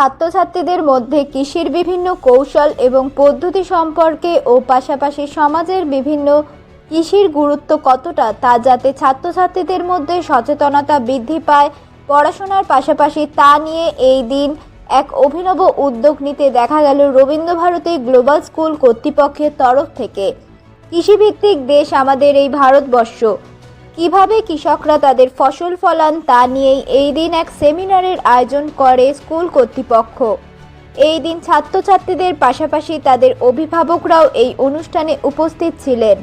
ছাত্রছাত্রীদের মধ্যে কৃষির বিভিন্ন কৌশল এবং পদ্ধতি সম্পর্কে ও পাশাপাশি সমাজের বিভিন্ন কৃষির গুরুত্ব কতটা তা যাতে ছাত্রছাত্রীদের মধ্যে সচেতনতা বৃদ্ধি পায়, পড়াশোনার পাশাপাশি তা নিয়ে এই দিন এক অভিনব উদ্যোগ নিতে দেখা গেল রবীন্দ্রভারতী গ্লোবাল স্কুল কর্তৃপক্ষের তরফ থেকে। কৃষিভিত্তিক দেশ আমাদের এই ভারতবর্ষ। কীভাবে কৃষকরা তাদের ফসল ফলান তা নিয়েই এই দিন এক সেমিনারের আয়োজন করে স্কুল কর্তৃপক্ষ। এই দিন ছাত্রছাত্রীদের পাশাপাশি তাদের অভিভাবকরাও এই অনুষ্ঠানে উপস্থিত ছিলেন।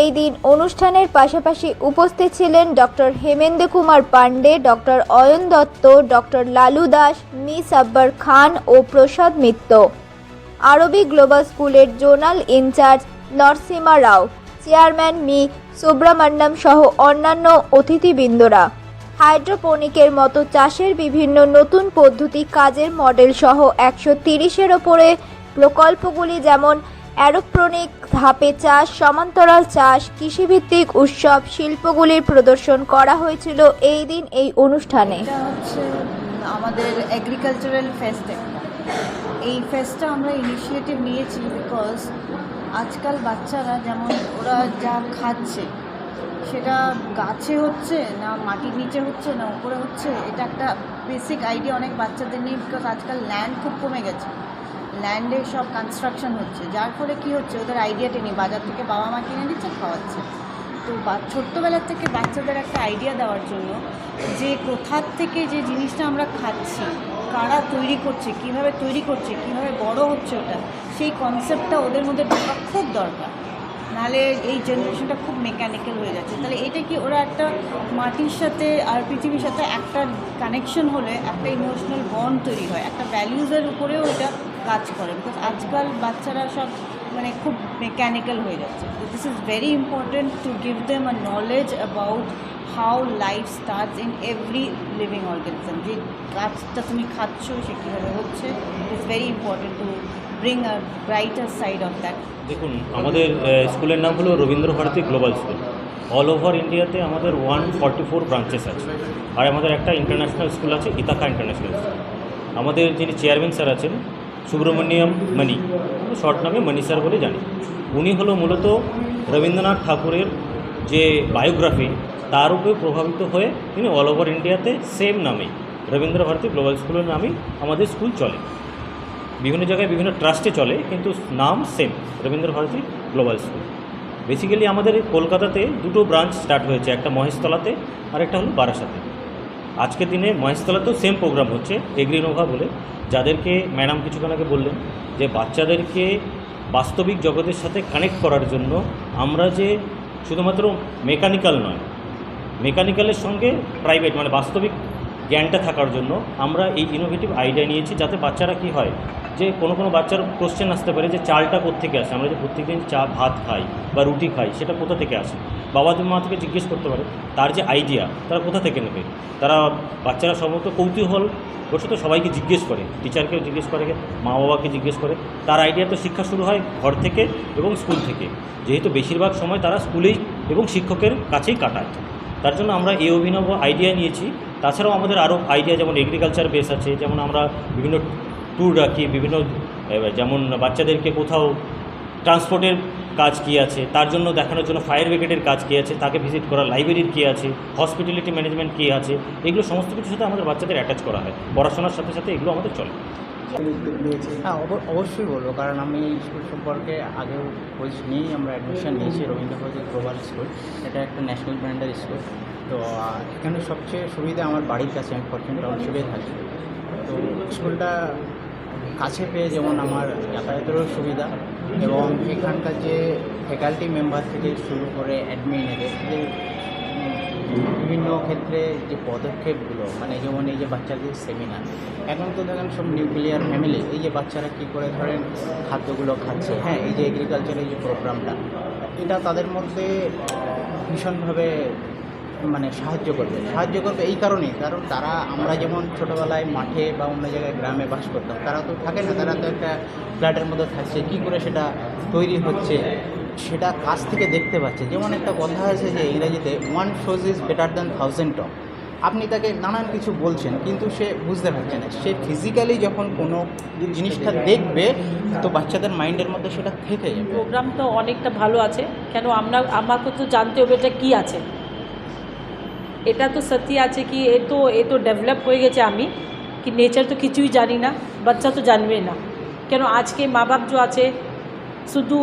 এই দিন অনুষ্ঠানের পাশাপাশি উপস্থিত ছিলেন doctor Hemendra Kumar Pandey, doctor Ayan Dutta, doctor Lalu Das, miss Abbar Khan ও প্রসাদ মিত্র। আরবি গ্লোবাল স্কুলের zonal incharge Narasimha Rao. Chairman Mr. Subramanyam সহ অন্যান্য অতিথিবৃন্দরা। হাইড্রোপনিকের মতো চাষের বিভিন্ন নতুন পদ্ধতি কাজের মডেল সহ একশো তিরিশের ওপরে প্রকল্পগুলি যেমন অ্যারোপ্রনিক ধাপে চাষ, সমান্তরাল চাষ, কৃষিভিত্তিক উৎসব, শিল্পগুলির প্রদর্শন করা হয়েছিল এই দিন এই অনুষ্ঠানে। আমাদের এগ্রিকালচারাল ফেস্ট এই ফেস্টটা আমরা ইনিশিয়েটিভ নিয়েছি বিকজ আজকাল বাচ্চারা যেমন ওরা যা খাচ্ছে, সেটা গাছে হচ্ছে না মাটির নিচে হচ্ছে না উপরে হচ্ছে, এটা একটা বেসিক আইডিয়া অনেক বাচ্চাদের নেই বিকজ আজকাল ল্যান্ড খুব কমে গেছে। ল্যান্ডে সব কনস্ট্রাকশন হচ্ছে, যার ফলে কি হচ্ছে ওদের আইডিয়াটা নেই। বাজার থেকে বাবা মা কিনে দিচ্ছে খাওয়াচ্ছে। তো ছোট্টবেলার থেকে বাচ্চাদের একটা আইডিয়া দেওয়ার জন্য যে কোথার থেকে যে জিনিসটা আমরা খাচ্ছি কারা তৈরি করছে, কীভাবে তৈরি করছে, কীভাবে বড় হচ্ছে ওটা, সেই কনসেপ্টটা ওদের মধ্যে ঢোকা খুব দরকার। নাহলে এই জেনারেশনটা খুব মেকানিক্যাল হয়ে যাচ্ছে। তাহলে এটা কি ওরা একটা মাটির সাথে আর পৃথিবীর সাথে একটা কানেকশন হলে একটা ইমোশনাল বন্ড তৈরি হয়, একটা ভ্যালিউজের উপরেও এটা কাজ করে। বিকজ আজকাল বাচ্চারা সব মানে খুব মেকানিক্যাল হয়ে যাচ্ছে। This is very important to give them a knowledge about how life starts in every living organism যে গাছটা তুমি খাচ্ছ, সে কীভাবে হচ্ছে? It's very important to bring a brighter side of that দেখুন, আমাদের স্কুলের নাম হলো Rabindrabharati global school. All over ইন্ডিয়াতে আমাদের ওয়ান ফর্টি ফোর ব্রাঞ্চেস আছে। আর আমাদের একটা ইন্টারন্যাশনাল স্কুল আছে ইতাকা ইন্টারন্যাশনাল স্কুল আমাদের যিনি চেয়ারম্যান স্যার আছেন, সুব্রমণিয়াম মণি। শর্ট নামে মণি স্যার বলে জানি। উনি হলো মূলত রবীন্দ্রনাথ ঠাকুরের যে বায়োগ্রাফি তার উপরে প্রভাবিত হয়ে তিনি অল ওভার ইন্ডিয়াতে সেম নামে রবীন্দ্রভারতী গ্লোবাল স্কুলের নামেই আমাদের স্কুল চলে। বিভিন্ন জায়গায় বিভিন্ন ট্রাস্টে চলে, কিন্তু নাম same Rabindrabharati global school basically আমাদের কলকাতাতে দুটো ব্রাঞ্চ স্টার্ট হয়েছে, একটা মহেশতলাতে আর একটা হলো বারাসাতে। আজকের দিনে মহেশতলাতেও সেম প্রোগ্রাম হচ্ছে, এগ্রিনোভা বলে, যাদেরকে ম্যাডাম কিছুক্ষণ আগে বললেন যে বাচ্চাদেরকে বাস্তবিক জগতের সাথে কানেক্ট করার জন্য আমরা যে শুধুমাত্র মেকানিক্যাল নয় মেকানিক্যালের সঙ্গে প্রাইভেট মানে বাস্তবিক জ্ঞানটা থাকার জন্য আমরা এই ইনোভেটিভ আইডিয়া নিয়েছি যাতে বাচ্চারা কি হয়, যে কোনো কোনো বাচ্চার কোশ্চেন আসতে পারে যে চালটা কোত্থেকে আসে, আমরা যে প্রত্যেকদিন চা, ভাত খাই বা রুটি খাই, সেটা কোথা থেকে আসে? বাবা মা থেকে জিজ্ঞেস করতে পারে, তার যে আইডিয়া তারা কোথা থেকে নেবে? তারা বাচ্চারা সম্ভবত কৌতূহল বসে তো সবাইকে জিজ্ঞেস করে টিচারকেও জিজ্ঞেস করে মা বাবাকে জিজ্ঞেস করে। তার আইডিয়া তো শিক্ষা শুরু হয় ঘর থেকে এবং স্কুল থেকে। যেহেতু বেশিরভাগ সময় তারা স্কুলেই এবং শিক্ষকের কাছেই কাটায়। তার জন্য আমরা এই অভিনব আইডিয়া নিয়েছি। তাছাড়াও আমাদের আরও আইডিয়া যেমন এগ্রিকালচার বেস আছে, যেমন আমরা বিভিন্ন ট্যুর রাখি, বিভিন্ন যেমন বাচ্চাদেরকে কোথাও ট্রান্সপোর্টের কাজ কী আছে, তার জন্য দেখানোর জন্য ফায়ার ব্রিগেডের কাজ কী আছে, তাকে ভিজিট করা লাইব্রেরির কী আছে হসপিটালিটি ম্যানেজমেন্ট কী আছে, এগুলো সমস্ত কিছুর সাথে আমাদের বাচ্চাদের অ্যাটাচ করা হয়। পড়াশোনার সাথে সাথে এগুলো আমাদের চলে। হ্যাঁ অব- অবশ্যই বলব। কারণ আমি স্কুল সম্পর্কে আগেও খোঁজ নিয়েই আমরা অ্যাডমিশন নিয়েছি রবীন্দ্রপতি গ্লোবাল স্কুল। এটা একটা ন্যাশনাল ব্র্যান্ডের স্কুল তো এখানে সবচেয়ে সুবিধা আমার বাড়ির কাছে, আমি ফরচুন টাউনশিপে থাকি। তো, স্কুলটা কাছে পেয়ে যেমন আমার যাতায়াতেরও সুবিধা এবং এখানকার যে ফ্যাকাল্টি মেম্বার থেকে শুরু করে অ্যাডমিন এদের বিভিন্ন ক্ষেত্রে যে পদক্ষেপগুলো মানে যেমন এই যে বাচ্চাদের সেমিনার এখন তো দেখেন সব নিউক্লিয়ার ফ্যামিলি এই যে বাচ্চারা কী করে ধরেন খাদ্যগুলো খাচ্ছে হ্যাঁ এই যে এগ্রিকালচারের যে প্রোগ্রামটা এটা তাদের মধ্যে ভীষণভাবে মানে সাহায্য করবে। সাহায্য করবে এই কারণেই, কারণ তারা, আমরা যেমন ছোটোবেলায় মাঠে বা অন্য জায়গায় গ্রামে বাস করতাম, তারা তো থাকে না, তারা তো একটা ফ্ল্যাটের মধ্যে থাকছে, কী করে সেটা তৈরি হচ্ছে? সেটা কাছ থেকে দেখতে পাচ্ছে যেমন একটা কথা আছে যে ইংরেজিতে one shows is better than thousand talk আপনি তাকে নানান কিছু বলছেন, কিন্তু সে বুঝতে পারছে না। সে ফিজিক্যালি যখন কোনো জিনিসটা দেখবে, তো বাচ্চাদের মাইন্ডের মধ্যে সেটা থেকে যাবে। প্রোগ্রাম তো অনেকটা ভালো আছে। কেন আমরা, আমাকে তো জানতে হবে এটা কী আছে। এটা তো সত্যি আছে কি, এ তো এ তো ডেভেলপ হয়ে গেছে আমি, কি নেচার তো কিছুই জানি না, বাচ্চা তো জানবে না। কেন আজকে মা বাপ যে আছে, শুধু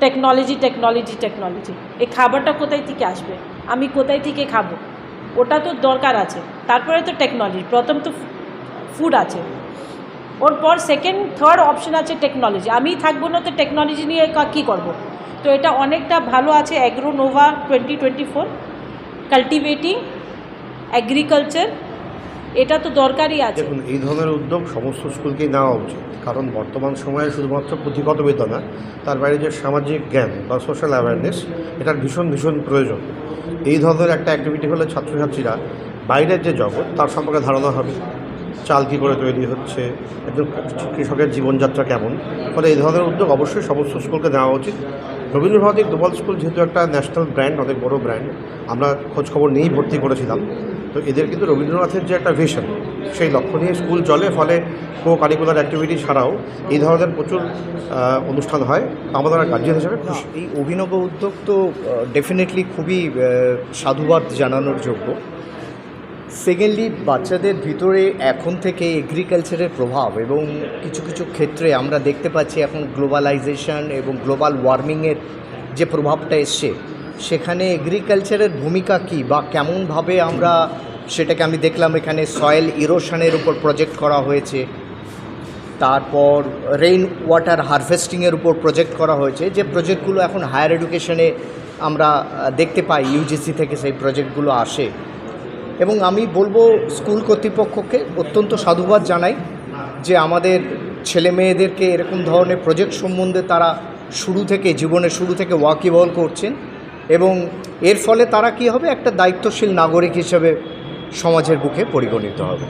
টেকনোলজি টেকনোলজি টেকনোলজি। এই খাবারটা কোথায় থেকে আসবে? আমি কোথায় থেকে খাব? ওটা তো দরকার আছে। তারপরে তো টেকনোলজি, প্রথম তো ফুড আছে। ওর পর সেকেন্ড থার্ড অপশন আছে টেকনোলজি। আমি থাকব না তো টেকনোলজি নিয়ে কী করব? তো এটা অনেকটা ভালো আছে Agronova twenty twenty four cultivating agriculture এটা তো দরকারই আছে। দেখুন, এই ধরনের উদ্যোগ সমস্ত স্কুলকেই নেওয়া উচিত। কারণ বর্তমান সময়ে শুধুমাত্র পুঁথিগত বিদ্যা না তার বাইরে যে সামাজিক জ্ঞান বা সোশ্যাল অ্যাওয়ারনেস এটার ভীষণ ভীষণ প্রয়োজন। এই ধরনের একটা অ্যাক্টিভিটি হলে ছাত্রছাত্রীরা বাইরের যে জগৎ, তার সম্পর্কে ধারণা হবে। চাল কী করে তৈরি হচ্ছে, একজন কৃষকের জীবনযাত্রা কেমন? ফলে এই ধরনের উদ্যোগ অবশ্যই সমস্ত স্কুলকে নেওয়া উচিত। রবীন্দ্রভারতী গ্লোবাল স্কুল যেহেতু একটা ন্যাশনাল ব্র্যান্ড অনেক বড় ব্র্যান্ড আমরা খোঁজখবর নিয়েই ভর্তি করেছিলাম। তো এদের কিন্তু রবীন্দ্রনাথের যে একটা ভিশন সেই লক্ষ্য নিয়ে স্কুল চলে, ফলে কো কারিকুলার অ্যাক্টিভিটি ছাড়াও এই ধরনের প্রচুর অনুষ্ঠান হয়। আমাদের গার্জিয়ান হিসেবে এই অভিনব উদ্যোগ তো ডেফিনেটলি খুবই সাধুবাদ জানানোর যোগ্য। সেকেন্ডলি বাচ্চাদের ভিতরে এখন থেকে এগ্রিকালচারের প্রভাব এবং কিছু কিছু ক্ষেত্রে আমরা দেখতে পাচ্ছি এখন গ্লোবালাইজেশন এবং গ্লোবাল ওয়ার্মিংয়ের যে প্রভাবটা এসছে, সেখানে এগ্রিকালচারের ভূমিকা কী বা কেমনভাবে আমরা সেটাকে আমি দেখলাম এখানে সয়েল ইরোশনের উপর প্রজেক্ট করা হয়েছে। তারপর রেইন ওয়াটার হারভেস্টিংয়ের উপর প্রজেক্ট করা হয়েছে। যে প্রজেক্টগুলো এখন হায়ার এডুকেশনে আমরা দেখতে পাই ইউজিসি থেকে সেই প্রজেক্টগুলো আসে। এবং আমি বলব স্কুল কর্তৃপক্ষকে অত্যন্ত সাধুবাদ জানাই যে আমাদের ছেলে মেয়েদেরকে এরকম ধরনের প্রজেক্ট সম্বন্ধে তারা শুরু থেকে, জীবনের শুরু থেকে ওয়াকিবহল করছেন। এবং এর ফলে তারা কি হবে? একটা দায়িত্বশীল নাগরিক হিসেবে সমাজের বুকে পরিগণিত হবে।